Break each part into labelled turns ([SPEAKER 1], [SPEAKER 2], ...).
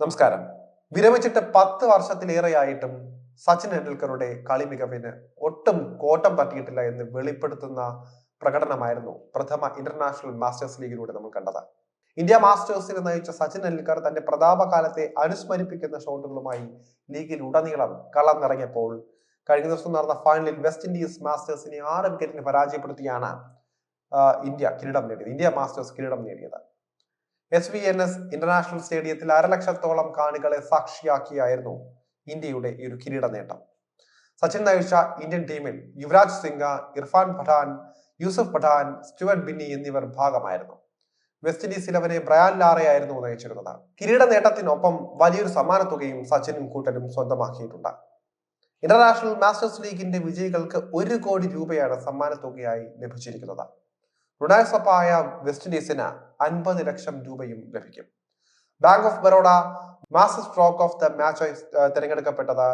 [SPEAKER 1] നമസ്കാരം. വിരമിച്ചിട്ട് പത്ത് വർഷത്തിലേറെയായിട്ടും സച്ചിൻ ടെണ്ടുൽക്കറുടെ കളി മികവിന് ഒട്ടും കോട്ടം പറ്റിയിട്ടില്ല എന്ന് വെളിപ്പെടുത്തുന്ന പ്രകടനമായിരുന്നു പ്രഥമ ഇന്റർനാഷണൽ മാസ്റ്റേഴ്സ് ലീഗിലൂടെ നമ്മൾ കണ്ടത്. ഇന്ത്യ മാസ്റ്റേഴ്സിനെ നയിച്ച സച്ചിൻ ടെണ്ടുൽക്കർ തന്റെ പ്രതാപകാലത്തെ അനുസ്മരിപ്പിക്കുന്ന ഷോട്ടുകളുമായി ലീഗിൽ ഉടനീളം കളം നിറങ്ങിയപ്പോൾ കഴിഞ്ഞ ദിവസം നടന്ന ഫൈനലിൽ വെസ്റ്റ് ഇൻഡീസ് മാസ്റ്റേഴ്സിനെ ആറ് വിക്കറ്റിന് പരാജയപ്പെടുത്തിയാണ് ഇന്ത്യ കിരീടം നേടിയത്. ഇന്ത്യ മാസ്റ്റേഴ്സ് കിരീടം നേടിയത്. S V N S international സ്റ്റേഡിയത്തിൽ അരലക്ഷത്തോളം കാണികളെ സാക്ഷിയാക്കിയായിരുന്നു ഇന്ത്യയുടെ ഈ ഒരു കിരീട നേട്ടം സച്ചിൻ നയിച്ച ഇന്ത്യൻ ടീമിൽ യുവരാജ് സിംഗ് ഇർഫാൻ പഠാൻ യൂസഫ് പഠാൻ സ്റ്റുവർട്ട് ബിന്നി എന്നിവർ ഭാഗമായിരുന്നു. വെസ്റ്റ് ഇൻഡീസ് ഇലവനെ ബ്രയാൻ ലാറയായിരുന്നു നയിച്ചിരുന്നത്. കിരീട നേട്ടത്തിനൊപ്പം വലിയൊരു സമ്മാനത്തുകയും സച്ചിനും കൂട്ടനും സ്വന്തമാക്കിയിട്ടുണ്ട്. ഇന്റർനാഷണൽ മാസ്റ്റേഴ്സ് ലീഗിന്റെ വിജയികൾക്ക് ഒരു കോടി രൂപയാണ് സമ്മാനത്തുകയായി ലഭിച്ചിരിക്കുന്നത്. റുണാൾഡ് സപ്പായ വെസ്റ്റ് ഇൻഡീസിന് അൻപത് ലക്ഷം രൂപയും ലഭിക്കും. Bank of Baroda master stroke of the match തിരഞ്ഞെടുക്കപ്പെട്ടത്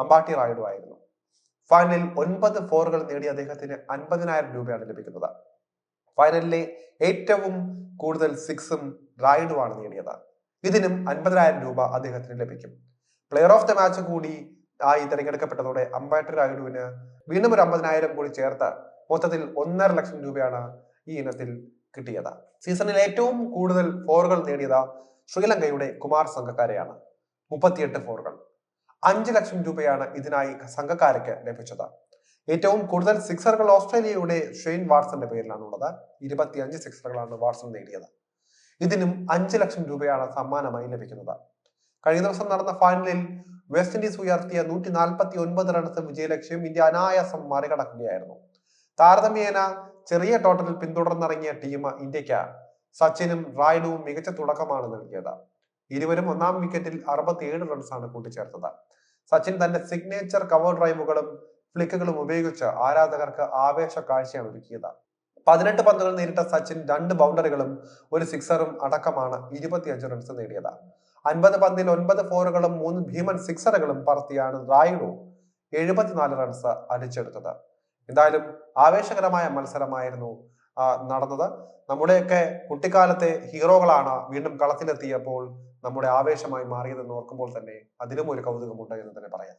[SPEAKER 1] അമ്പാട്ടി റായിഡു ആയിരുന്നു. ഫൈനലിൽ ഒൻപത് ഫോറുകൾ നേടിയ അദ്ദേഹത്തിന് അൻപതിനായിരം രൂപയാണ് ലഭിക്കുന്നത്. ഫൈനലിലെ ഏറ്റവും കൂടുതൽ സിക്സും റായിഡു ആണ് നേടിയത്. ഇതിനും അൻപതിനായിരം രൂപ അദ്ദേഹത്തിന് ലഭിക്കും. പ്ലെയർ ഓഫ് ദ മാച്ച് കൂടി ആയി തിരഞ്ഞെടുക്കപ്പെട്ടതോടെ അമ്പാട്ടി റായിഡുവിന് വീണ്ടും ഒരു അമ്പതിനായിരം കൂടി ചേർത്ത് മൊത്തത്തിൽ ഒന്നര ലക്ഷം രൂപയാണ് ഈ ഇനത്തിൽ കിട്ടിയത്. സീസണിൽ ഏറ്റവും കൂടുതൽ ഫോറുകൾ നേടിയത് ശ്രീലങ്കയുടെ കുമാർ സംഘക്കാരെയാണ്. മുപ്പത്തിയെട്ട് ഫോറുകൾ അഞ്ച് ലക്ഷം രൂപയാണ് ഇതിനായി സംഘക്കാരയ്ക്ക് ലഭിച്ചത്. ഏറ്റവും കൂടുതൽ സിക്സറുകൾ ഓസ്ട്രേലിയയുടെ ഷെയ്ൻ വാട്സന്റെ പേരിലാണ് ഉള്ളത്. ഇരുപത്തിയഞ്ച് സിക്സറുകളാണ് വാട്സൺ നേടിയത്. ഇതിനും അഞ്ച് ലക്ഷം രൂപയാണ് സമ്മാനമായി ലഭിക്കുന്നത്. കഴിഞ്ഞ ദിവസം നടന്ന ഫൈനലിൽ വെസ്റ്റ് ഇൻഡീസ് ഉയർത്തിയ നൂറ്റി നാൽപ്പത്തി ഒൻപത് റൺസ് വിജയലക്ഷ്യം ഇന്ത്യ അനായാസം മറികടക്കുകയായിരുന്നു. താരതമ്യേന ചെറിയ ടോട്ടലിൽ പിന്തുടർന്നിറങ്ങിയ ടീം ഇന്ത്യയ്ക്ക് സച്ചിനും റായിഡുവും മികച്ച തുടക്കമാണ് നൽകിയത്. ഇരുവരും ഒന്നാം വിക്കറ്റിൽ അറുപത്തിയേഴ് റൺസാണ് കൂട്ടിച്ചേർത്തത്. സച്ചിൻ തന്റെ സിഗ്നേച്ചർ കവർ ഡ്രൈവുകളും ഫ്ലിക്കുകളും ഉപയോഗിച്ച് ആരാധകർക്ക് ആവേശ കാഴ്ചയാണ് ഒരുക്കിയത്. പതിനെട്ട് പന്തുകൾ നേരിട്ട സച്ചിൻ രണ്ട് ബൗണ്ടറികളും ഒരു സിക്സറും അടക്കമാണ് ഇരുപത്തിയഞ്ച് റൺസ് നേടിയത്. അൻപത് പന്തിൽ ഒൻപത് ഫോറുകളും മൂന്ന് ഭീമൻ സിക്സറുകളും പറത്തിയാണ് റായിഡു എഴുപത്തിനാല് റൺസ് അടിച്ചെടുത്തത്. എന്തായാലും ആവേശകരമായ മത്സരമായിരുന്നു നടന്നത്. നമ്മുടെയൊക്കെ കുട്ടിക്കാലത്തെ ഹീറോകളാണ് വീണ്ടും കളത്തിലെത്തിയപ്പോൾ നമ്മുടെ ആവേശമായി മാറിയതെന്ന് ഓർക്കുമ്പോൾ തന്നെ അതിലും ഒരു കൗതുകമുണ്ട് എന്ന് തന്നെ പറയാം.